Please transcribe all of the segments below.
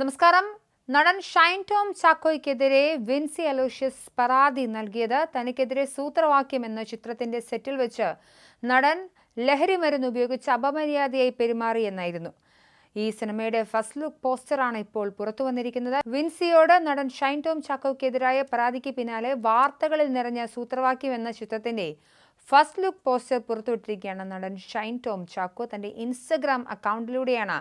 നമസ്കാരം. നടൻ ഷൈൻ ടോം ചാക്കോയ്ക്കെതിരെ വിൻസി അലോഷ്യസ് പരാതി നൽകിയത് തനിക്കെതിരെ സൂത്രവാക്യം എന്ന ചിത്രത്തിന്റെ സെറ്റിൽ വെച്ച് നടൻ ലഹരി മരുന്ന് ഉപയോഗിച്ച് അപമര്യാദയായി പെരുമാറിയെന്നായിരുന്നു ഈ സിനിമയുടെ ഫസ്റ്റ് ലുക്ക് പോസ്റ്ററാണ് ഇപ്പോൾ പുറത്തു വന്നിരിക്കുന്നത്. വിൻസിയോട് നടൻ ഷൈൻ ടോം ചാക്കോയ്ക്കെതിരായ പരാതിക്ക് പിന്നാലെ വാർത്തകളിൽ നിറഞ്ഞ സൂത്രവാക്യം എന്ന ചിത്രത്തിന്റെ ഫസ്റ്റ് ലുക്ക് പോസ്റ്റർ പുറത്തുവിട്ടിരിക്കുകയാണ് നടൻ ഷൈൻ ടോം ചാക്കോ. തന്റെ ഇൻസ്റ്റഗ്രാം അക്കൗണ്ടിലൂടെയാണ്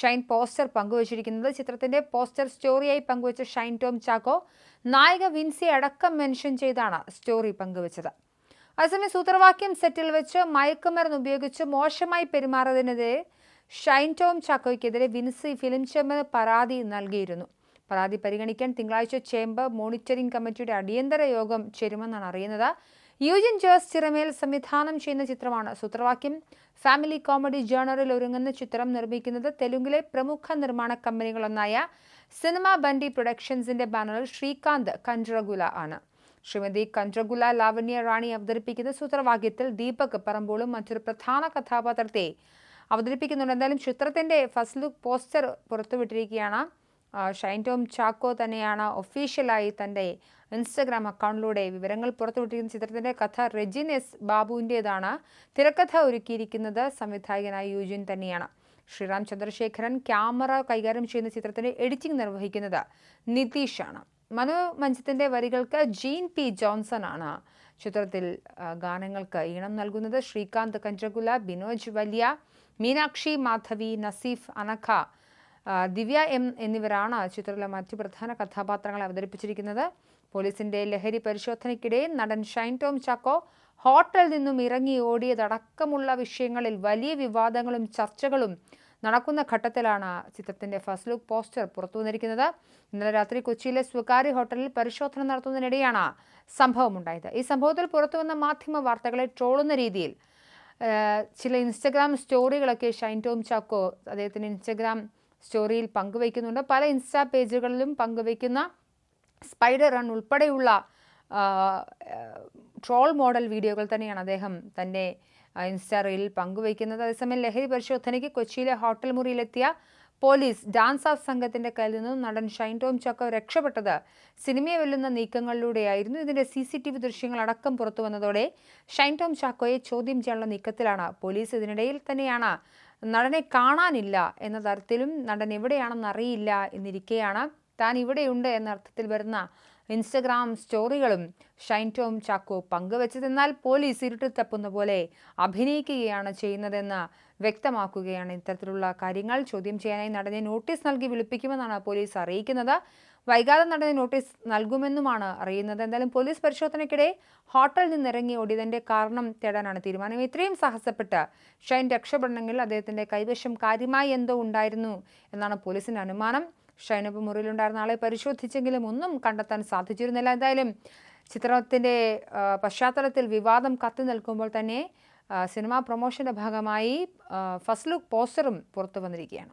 ഷൈൻ പോസ്റ്റർ പങ്കുവച്ചിരിക്കുന്നത്. ചിത്രത്തിന്റെ പോസ്റ്റർ സ്റ്റോറിയായി പങ്കുവച്ച ഷൈൻ ടോം ചാക്കോ നായിക വിൻസി അടക്കം മെൻഷൻ ചെയ്താണ് സ്റ്റോറി പങ്കുവച്ചത്. അതേസമയം സൂത്രവാക്യം സെറ്റിൽ വെച്ച് മയക്കുമരുന്ന് ഉപയോഗിച്ച് മോശമായി പെരുമാറിയതിനെതിരെ ഷൈൻ ടോം ചാക്കോയ്ക്കെതിരെ വിൻസി ഫിലിം ചേംബർ പരാതി നൽകിയിരുന്നു. പരാതി പരിഗണിക്കാൻ തിങ്കളാഴ്ച ചേംബർ മോണിറ്ററിംഗ് കമ്മിറ്റിയുടെ അടിയന്തര യോഗം ചേരുമെന്നാണ് അറിയുന്നത്. യൂജിൻ ജോസ് ചിറമേൽ സംവിധാനം ചെയ്യുന്ന ചിത്രമാണ് സൂത്രവാക്യം. ഫാമിലി കോമഡി ജേണറിൽ ഒരുങ്ങുന്ന ചിത്രം നിർമ്മിക്കുന്നത് തെലുങ്കിലെ പ്രമുഖ നിർമ്മാണ കമ്പനികളൊന്നായ സിനിമ ബണ്ടി പ്രൊഡക്ഷൻസിന്റെ ബാനറിൽ ശ്രീകാന്ത് കൺട്രഗുല ആണ്. ശ്രീമതി കൺട്രഗുല ലാവണ്യ റാണി അവതരിപ്പിക്കുന്ന സൂത്രവാക്യത്തിൽ ദീപക് പറമ്പോളും മറ്റൊരു പ്രധാന കഥാപാത്രത്തെ അവതരിപ്പിക്കുന്നുണ്ട്. എന്തായാലും ചിത്രത്തിന്റെ ഫസ്റ്റ് ലുക്ക് പോസ്റ്റർ പുറത്തുവിട്ടിരിക്കുകയാണ്. ഷൈൻ ടോം ചാക്കോ തന്നെയാണ് ഒഫീഷ്യലായി തന്റെ ഇൻസ്റ്റഗ്രാം അക്കൗണ്ടിലൂടെ വിവരങ്ങൾ പുറത്തുവിട്ടിരിക്കുന്ന ചിത്രത്തിന്റെ കഥ റെജിനെസ് ബാബുവിന്റെതാണ്. തിരക്കഥ ഒരുക്കിയിരിക്കുന്നത് സംവിധായകനായ യൂജിൻ തന്നെയാണ്. ശ്രീറാം ചന്ദ്രശേഖരൻ ക്യാമറ കൈകാര്യം ചെയ്യുന്ന ചിത്രത്തിന്റെ എഡിറ്റിംഗ് നിർവഹിക്കുന്നത് നിതീഷാണ്. മനു മഞ്ചത്തിന്റെ വരികൾക്ക് ജീൻ പി ജോൺസൺ ആണ് ചിത്രത്തിൽ ഗാനങ്ങൾക്ക് ഈണം നൽകുന്നത് ശ്രീകാന്ത് കഞ്ചകുല ബിനോജ് വലിയ മീനാക്ഷി മാധവി നസീഫ് അനഖ ദിവ്യ എം എന്നിവരാണ് ചിത്രത്തിലെ മറ്റ് പ്രധാന കഥാപാത്രങ്ങളെ അവതരിപ്പിച്ചിരിക്കുന്നത്. പോലീസിന്റെ ലഹരി പരിശോധനയ്ക്കിടെ നടൻ ഷൈൻ ടോം ചാക്കോ ഹോട്ടലിൽ നിന്നും ഇറങ്ങി ഓടിയതടക്കമുള്ള വിഷയങ്ങളിൽ വലിയ വിവാദങ്ങളും ചർച്ചകളും നടക്കുന്ന ഘട്ടത്തിലാണ് ചിത്രത്തിന്റെ ഫസ്റ്റ് ലുക്ക് പോസ്റ്റർ പുറത്തു വന്നിരിക്കുന്നത്. ഇന്നലെ രാത്രി കൊച്ചിയിലെ സ്വകാര്യ ഹോട്ടലിൽ പരിശോധന നടത്തുന്നതിനിടെയാണ് സംഭവമുണ്ടായത്. ഈ സംഭവത്തിൽ പുറത്തു വന്ന മാധ്യമ വാർത്തകളെ ട്രോളുന്ന രീതിയിൽ ചില ഇൻസ്റ്റഗ്രാം സ്റ്റോറികളൊക്കെ ഷൈൻ ടോം ചാക്കോ അദ്ദേഹത്തിന്റെ ഇൻസ്റ്റഗ്രാം സ്റ്റോറിയിൽ പങ്കുവയ്ക്കുന്നുണ്ട്. പല ഇൻസ്റ്റാ പേജുകളിലും പങ്കുവയ്ക്കുന്ന സ്പൈഡർ റൺ ഉൾപ്പെടെയുള്ള ട്രോൾ മോഡൽ വീഡിയോകൾ തന്നെയാണ് അദ്ദേഹം തന്റെ ഇൻസ്റ്റാ റീലിൽ പങ്കുവയ്ക്കുന്നത്. അതേസമയം ലഹരി പരിശോധനയ്ക്ക് കൊച്ചിയിലെ ഹോട്ടൽ മുറിയിലെത്തിയ പോലീസ് ഡാൻസ് ഓഫ് സംഘത്തിന്റെ കയ്യിൽ നിന്നും നടൻ ഷൈൻ ടോം ചാക്കോ രക്ഷപ്പെട്ടത് സിനിമയെ വെല്ലുന്ന നീക്കങ്ങളിലൂടെയായിരുന്നു. ഇതിന്റെ സി സി ടി വി ദൃശ്യങ്ങൾ അടക്കം പുറത്തു വന്നതോടെ ഷൈൻ ടോം ചാക്കോയെ ചോദ്യം ചെയ്യാനുള്ള നീക്കത്തിലാണ് പോലീസ് ഇതിനിടയിൽ തന്നെയാണ് നടനെ കാണാനില്ല എന്ന തരത്തിലും നടൻ എവിടെയാണെന്ന് അറിയില്ല എന്നിരിക്കെയാണ് താൻ ഇവിടെയുണ്ട് എന്ന അർത്ഥത്തിൽ വരുന്ന ഇൻസ്റ്റഗ്രാം സ്റ്റോറികളും ഷൈൻ ടോം ചാക്കോ പങ്കുവച്ചതെന്നാൽ പോലീസ് ഇരുട്ടിൽ തപ്പുന്ന പോലെ അഭിനയിക്കുകയാണ് ചെയ്യുന്നതെന്ന് വ്യക്തമാക്കുകയാണ് ഇത്തരത്തിലുള്ള കാര്യങ്ങൾ. ചോദ്യം ചെയ്യാനായി നടനെ നോട്ടീസ് നൽകി വിളിപ്പിക്കുമെന്നാണ് പോലീസ് അറിയിക്കുന്നത്. വൈകാതെ നടനെ നോട്ടീസ് നൽകുമെന്നുമാണ് അറിയുന്നത്. എന്തായാലും പോലീസ് പരിശോധനയ്ക്കിടെ ഹോട്ടലിൽ നിന്നിറങ്ങി ഓടിയതിന്റെ കാരണം തേടാനാണ് തീരുമാനം. ഇത്രയും സാഹസപ്പെട്ട് ഷൈൻ രക്ഷപ്പെടണമെങ്കിൽ അദ്ദേഹത്തിന്റെ കൈവശം കാര്യമായി എന്തോ ഉണ്ടായിരുന്നു എന്നാണ് പോലീസിന്റെ അനുമാനം. ഷൈനപ്പ് മുറിയിലുണ്ടായിരുന്ന ആളെ പരിശോധിച്ചെങ്കിലും ഒന്നും കണ്ടെത്താൻ സാധിച്ചിരുന്നില്ല. എന്തായാലും ചിത്രത്തിന്റെ പശ്ചാത്തലത്തിൽ വിവാദം കത്തി നിൽക്കുമ്പോൾ തന്നെ സിനിമാ പ്രൊമോഷന്റെ ഭാഗമായി ഫസ്റ്റ് ലുക്ക് പോസ്റ്ററും പുറത്തു വന്നിരിക്കുകയാണ്.